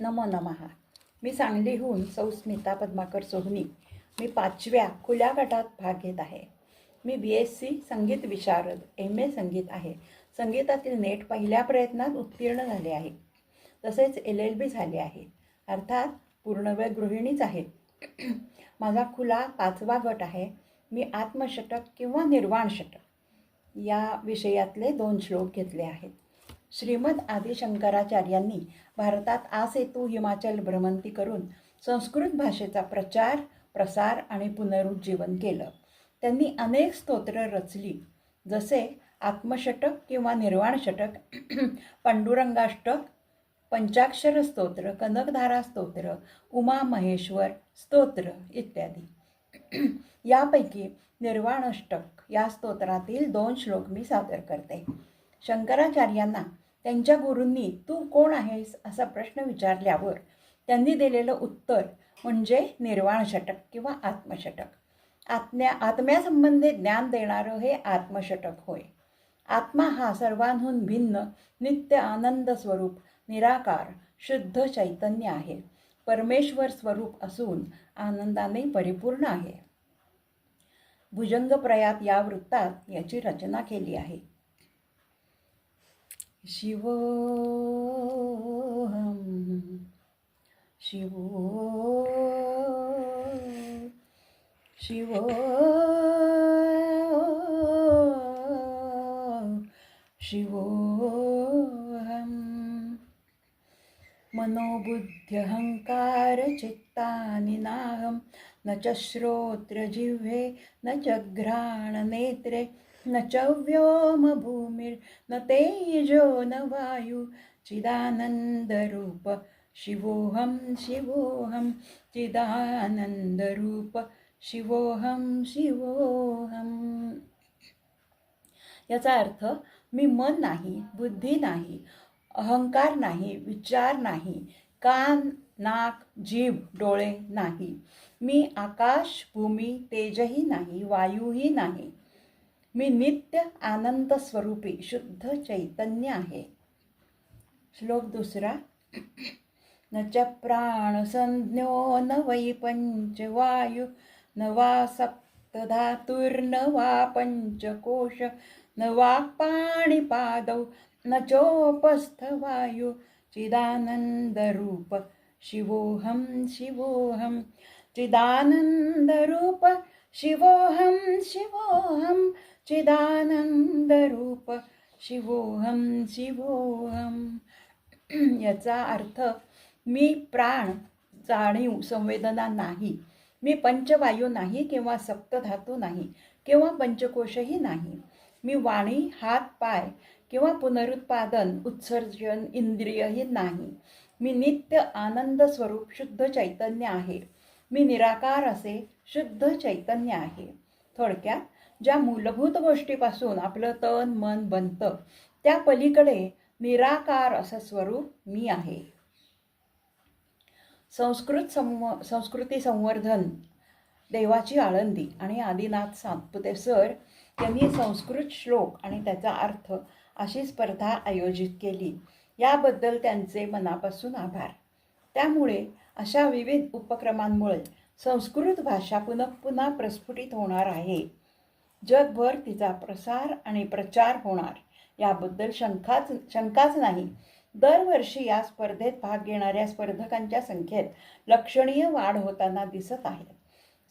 नमो नमः. मी सांगलीहून सौ स्मिता पद्माकर सोहनी. मी पाचव्या खुल्या गटात भाग घेत आहे. मी बी एस सी संगीत विशारद एम ए संगीत आहे. संगीतातील नेट पहिल्या प्रयत्नात उत्तीर्ण झाले आहे. तसेच एल एल बी झाले आहे. अर्थात पूर्णवेळ गृहिणीच आहे. माझा खुला पाचवा गट आहे. मी आत्मषटक किंवा निर्वाण षटक या विषयातले दोन श्लोक घेतले आहेत. श्रीमद आदिशंकराचार्यांनी भारतात आसेतू हिमाचल भ्रमंती करून संस्कृत भाषेचा प्रचार प्रसार आणि पुनरुज्जीवन केलं. त्यांनी अनेक स्तोत्र रचली जसे आत्मषटक किंवा निर्वाण षटक पांडुरंगाष्टक पंचाक्षर स्तोत्र कनकधारा स्तोत्र उमा महेश्वर स्तोत्र इत्यादी. यापैकी निर्वाणाष्टक या स्तोत्रातील दोन श्लोक मी सादर करते. शंकराचार्यांना त्यांच्या गुरूंनी तू कोण आहेस? असा प्रश्न विचारल्यावर त्यांनी दिलेलं उत्तर म्हणजे निर्वाण षटक किंवा आत्मषटक. आत्म्या आत्म्यासंबंधी ज्ञान देणारं हे आत्मषटक होय. आत्मा हा सर्वांहून भिन्न नित्य आनंद स्वरूप निराकार शुद्ध चैतन्य आहे. परमेश्वर स्वरूप असून आनंदाने परिपूर्ण आहे. भुजंगप्रयात या वृत्तात याची रचना केली आहे. शिवोहम शिवो शिवो शिवोहम मनोबुद्ध्यहङ्कारचित्तानि नाहं न च श्रोत्रजिह्वे न च घ्राणनेत्रे न च व्योमभूमिर्न तेजो न वायु चिदानन्दरूप। शिवोऽहं शिवोऽहं चिदानन्दरूप। शिवोऽहं शिवोऽहं। याचा अर्थ मी मन नाही बुद्धी नाही अहंकार नाही विचार नाही कान नाक जीभ डोळे नाही मी आकाश भूमी तेजही नाही वायूही नाही मी नित्य आनंद स्वरूपी शुद्ध चैतन्य आहे. श्लोक दुसरा न च प्राणसंज्ञो न वै पंचवायु न वा सप्तधातुर्न वा पंचकोश न वा पाणिपादौ न चोपस्थवायु चिदानन्दरूप शिवोऽहं शिवोऽहं चिदानन्दरूप शिवोऽहं शिवोऽहं चिदानन्दरूप शिवोऽहं शिवोऽहं। याचा अर्थ मी प्राण जाणीव संवेदना नाही. मी पंचवायू नाही किंवा सप्तधातू नाही किंवा पंचकोशही नाही. मी वाणी हात पाय किंवा पुनरुत्पादन उत्सर्जन इंद्रियही नाही. मी नित्य आनंद स्वरूप शुद्ध चैतन्य आहे. मी निराकार असे शुद्ध चैतन्य आहे. थोडक्यात ज्या मूलभूत गोष्टीपासून आपलं तन मन बनतं त्या पलीकडे निराकार असं स्वरूप मी आहे. संस्कृत संव संस्कृती संवर्धन देवाची आळंदी आणि आदिनाथ सातपुते सर यांनी संस्कृत श्लोक आणि त्याचा अर्थ अशी स्पर्धा आयोजित केली. याबद्दल त्यांचे मनापासून आभार. त्यामुळे अशा विविध उपक्रमांमुळे संस्कृत भाषा पुन्हा पुन्हा प्रस्फुटित होणार आहे. जगभर तिचा प्रसार आणि प्रचार होणार याबद्दल शंकाच शंकाच नाही. दरवर्षी या स्पर्धेत भाग घेणाऱ्या स्पर्धकांच्या संख्येत लक्षणीय वाढ होताना दिसत आहे.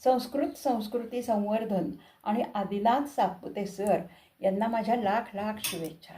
संस्कृत संस्कृती संवर्धन आणि आदिनाथ सातपुते सर यांना माझ्या लाख लाख शुभेच्छा.